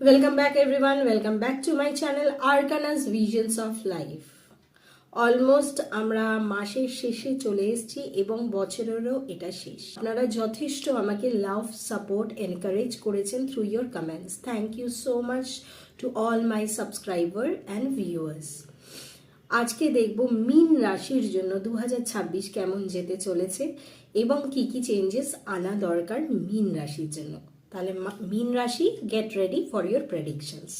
Welcome back, everyone. Welcome back to my channel, Arcana's Visions of Life. Almost আমরা মাসের শেষে চলে এসেছি এবং বছরেরও এটা শেষ আপনারা যথেষ্ট আমাকে লাভ সাপোর্ট এনকারেজ করেছেন through your comments thank you so much to all my subscriber and viewers আজকে দেখব মিন রাশির জন্য দু হাজার ছাব্বিশ কেমন যেতে চলেছে এবং কি কি চেঞ্জেস আনা দরকার মিন রাশির জন্য তাহলে মিন রাশি get ready for your predictions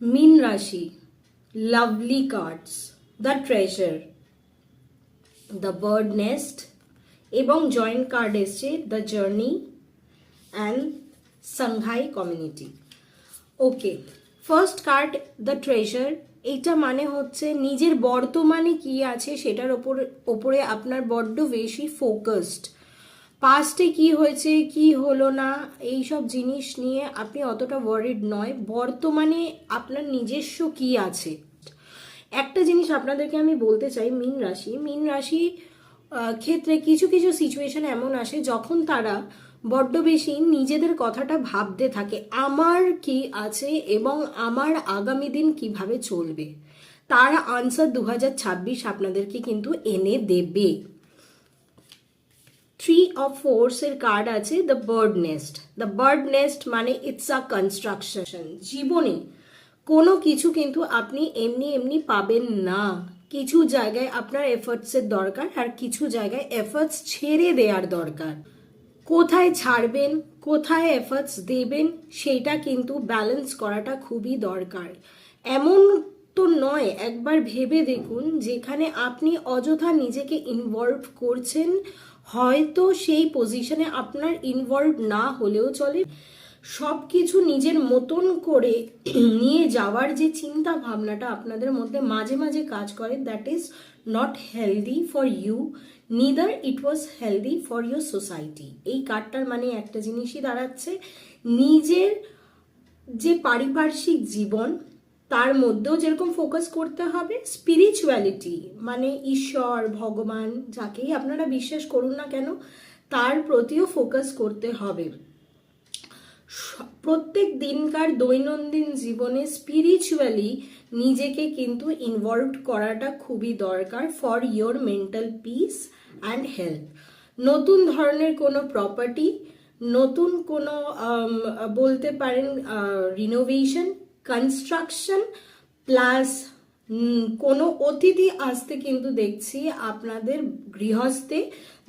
Meen রাশি lovely cards the treasure the bird nest এবং জয়েন্ট কার্ড এসছে the journey and Shanghai community okay first card the treasure এইটা মানে হচ্ছে নিজের বর্তমানে কি আছে সেটার ওপর, ওপরে আপনার বড্ড বেশি ফোকাসড পাস্টে কি হয়েছে, কি হলো না এই সব জিনিস নিয়ে আপনি অতটা ওয়ারিড নয়। বর্তমানে আপনার নিজস্ব কি আছে? একটা জিনিস আপনাদেরকে আমি বলতে চাই, মিন রাশি। মিন রাশি ক্ষেত্রে কিছু কিছু সিচুয়েশন এমন আসে যখন তারা বড্ড বেশি নিজেদের কথাটা ভাবতে থাকে, আমার কি আছে এবং আমার আগামী দিন কীভাবে চলবে? তার আনসার দু হাজার ছাব্বিশ আপনাদেরকে কিন্তু এনে দেবে। থ্রি অফ ফোর্স এর কার্ড আছে the bird nest the bird nest মানে ইটস আ কনস্ট্রাকশন জীবনে কোনো কিছু কিন্তু আপনি এমনি এমনি পাবেন না। কিছু জায়গায় আপনার এফর্টসের দরকার আর কিছু জায়গায় এফর্টস ছেড়ে দেওয়ার দরকার। কোথায় ছাড়বেন, কোথায় এফার্টস দেবেন সেটা কিন্তু ব্যালেন্স করাটা খুবই দরকার। এমন তো নয়, একবার ভেবে দেখুন, যেখানে আপনি অযথা নিজেকে ইনভলভ করছেন, হয়তো সেই পজিশনে আপনার ইনভলভ না হলেও চলে। সব কিছু নিজের মতন করে নিয়ে যাওয়ার যে চিন্তা ভাবনাটা আপনাদের মধ্যে মাঝে মাঝে কাজ করে that is not healthy for you neither it was healthy for your society এই কার্ডটার মানে একটা জিনিসই দাঁড়াচ্ছে, নিজের যে পারিপার্শ্বিক জীবন, তার মধ্যেও যেরকম ফোকাস করতে হবে স্পিরিচুয়ালিটি মানে ঈশ্বর, ভগবান, যাকেই আপনারা বিশ্বাস করুন না কেন, তার প্রতিও ফোকাস করতে হবে। প্রত্যেক দিনকার দৈনন্দিন জীবনে স্পিরিচুয়ালি নিজেকে কিন্তু ইনভলভ করাটা খুবই দরকার for your mental peace and health নতুন ধরনের কোনো প্রপার্টি নতুন কোনো বলতে পারেন রিনোভেশন কনস্ট্রাকশন প্লাস কোনো অতিথি আসতে কিন্তু দেখছি আপনাদের গৃহস্থে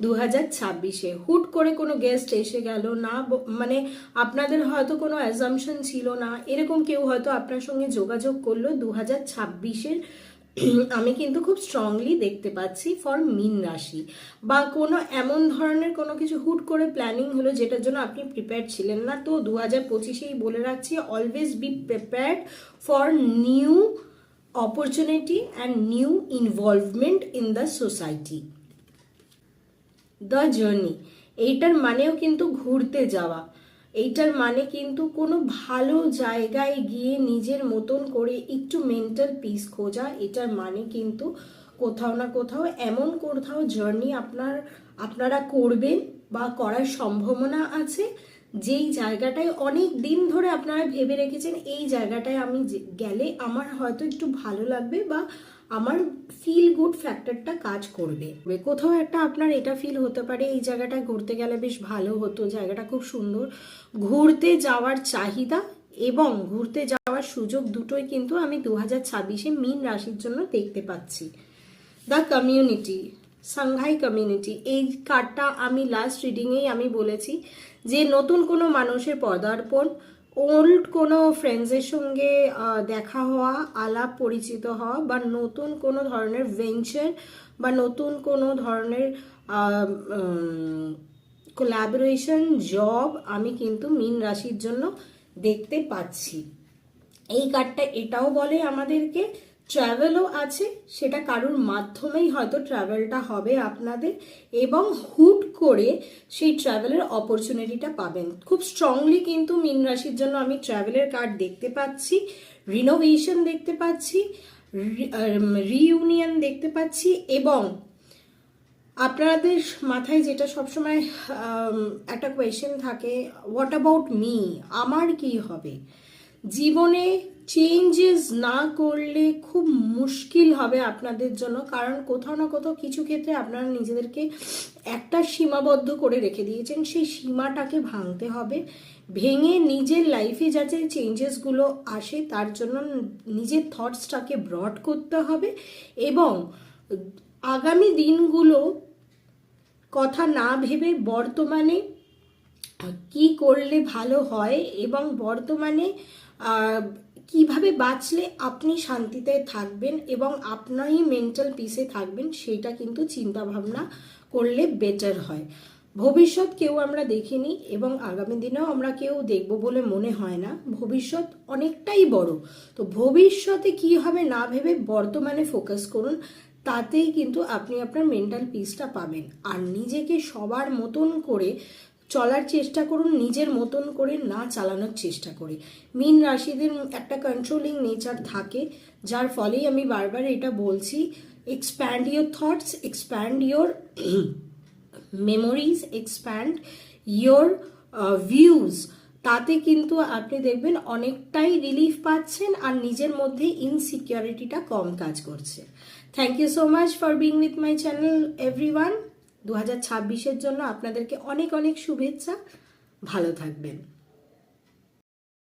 দু হাজার ছাব্বিশে। হুট করে কোনো গেস্ট এসে গেল না মানে আপনাদের হয়তো কোনো অ্যাজামশন ছিল না। এরকম কেউ হয়তো আপনার সঙ্গে যোগাযোগ করল দু হাজার ছাব্বিশের। আমি কিন্তু খুব স্ট্রংলি দেখতে পাচ্ছি ফর মিন রাশি। বা কোনো এমন ধরনের কোনো কিছু হুট করে প্ল্যানিং হলো যেটার জন্য আপনি প্রিপেয়ার ছিলেন না। তো দু হাজার পঁচিশেই বলে রাখছি always be prepared for new opportunity and new involvement in the society. The journey এইটার মানেও কিন্তু ঘুরতে যাওয়া। এইটার মানে কিন্তু কোনো ভালো জায়গায় গিয়ে নিজের মতন করে একটু মেন্টাল পিস খোঁজা। এটার মানে কিন্তু কোথাও না কোথাও এমন কোথাও জার্নি আপনার, আপনারা করবেন বা করার সম্ভাবনা আছে। যেই জায়গাটায় অনেক দিন ধরে আপনারা ভেবে রেখেছেন, এই জায়গাটায় আমি গেলে আমার হয়তো একটু ভালো লাগবে বা আমার ফিল গুড ফ্যাক্টরটা কাজ করবে। কোথাও একটা আপনার এটা ফিল হতে পারে, এই জায়গাটায় ঘুরতে গেলে বেশ ভালো হতো, জায়গাটা খুব সুন্দর। ঘুরতে যাওয়ার চাহিদা এবং ঘুরতে যাওয়ার সুযোগ দুটোই কিন্তু আমি দু হাজার ছাব্বিশে মিন রাশির জন্য দেখতে পাচ্ছি। দ্য কমিউনিটি সাংহাই কমিউনিটি এই কার্ডটা আমি লাস্ট রিডিংয়েই আমি বলেছি। যে নতুন কোনো মানুষের পদার্পণ, ওল্ড কোনো ফ্রেন্ডসের সঙ্গে দেখা হওয়া, আলাপ পরিচিত হওয়া, বা নতুন কোনো ধরনের ভেঞ্চার বা নতুন কোনো ধরনের কোলাবোরেশন জব আমি কিন্তু মিন রাশির জন্য দেখতে পাচ্ছি। এই কার্ডটা এটাও বলে আমাদেরকে ট্রাভেলও আছে, সেটা কারোর মাধ্যমেই হয়তো ট্রাভেলটা হবে আপনাদের এবং হুট করে সেই ট্রাভেলের অপরচুনিটিটা পাবেন। খুব স্ট্রংলি কিন্তু মিন রাশির জন্য আমি ট্রাভেলের কার্ড দেখতে পাচ্ছি রিনোভেশন দেখতে পাচ্ছি রিইউনিয়ন দেখতে পাচ্ছি এবং আপনাদের মাথায় যেটা সবসময় একটা কোয়েশ্চেন থাকে হোয়াট অ্যাবাউট মি আমার কি হবে? জীবনে চেঞ্জেস না করলে খুব মুশকিল হবে আপনাদের জন্য। কারণ কোথাও না কোথাও কিছু ক্ষেত্রে আপনারা নিজেদেরকে একটা সীমাবদ্ধ করে রেখে দিয়েছেন। সেই সীমাটাকে ভাঙতে হবে। ভেঙে নিজের লাইফে যাতে চেঞ্জেসগুলো আসে, তার জন্য নিজের থটসটাকে ব্রড করতে হবে এবং আগামী দিনগুলো কথা না ভেবে বর্তমানে কি করলে ভালো হয় এবং বর্তমানে কীভাবে বাঁচলে আপনি শান্তিতে থাকবেন এবং আপনারই মেন্টাল পিসে থাকবেন, সেটা কিন্তু চিন্তা ভাবনা করলে বেটার হয়। ভবিষ্যৎ কেউ আমরা দেখিনি এবং আগামী দিনেও আমরা কেউ দেখব বলে মনে হয় না। ভবিষ্যৎ অনেকটাই বড়। তো ভবিষ্যতে কি হবে না ভেবে বর্তমানে ফোকাস করুন, তাতেই কিন্তু আপনি আপনার মেন্টাল পিসটা পাবেন। আর নিজেকে সবার মতন করে চলার চেষ্টা করুন, নিজের মতন করে না চালানোর চেষ্টা করে। মিন রাশিদের একটা কন্ট্রোলিং নেচার থাকে, যার ফলেই আমি বারবার এটা বলছি expand your thoughts expand your memories expand your views তাতে কিন্তু আপনি দেখবেন অনেকটাই রিলিফ পাচ্ছেন আর নিজের মধ্যে ইনসিকিউরিটিটা কম কাজ করছে। Thank you so much for being with my channel every দু হাজার জন্য আপনাদেরকে অনেক অনেক শুভেচ্ছা। ভালো থাকবেন।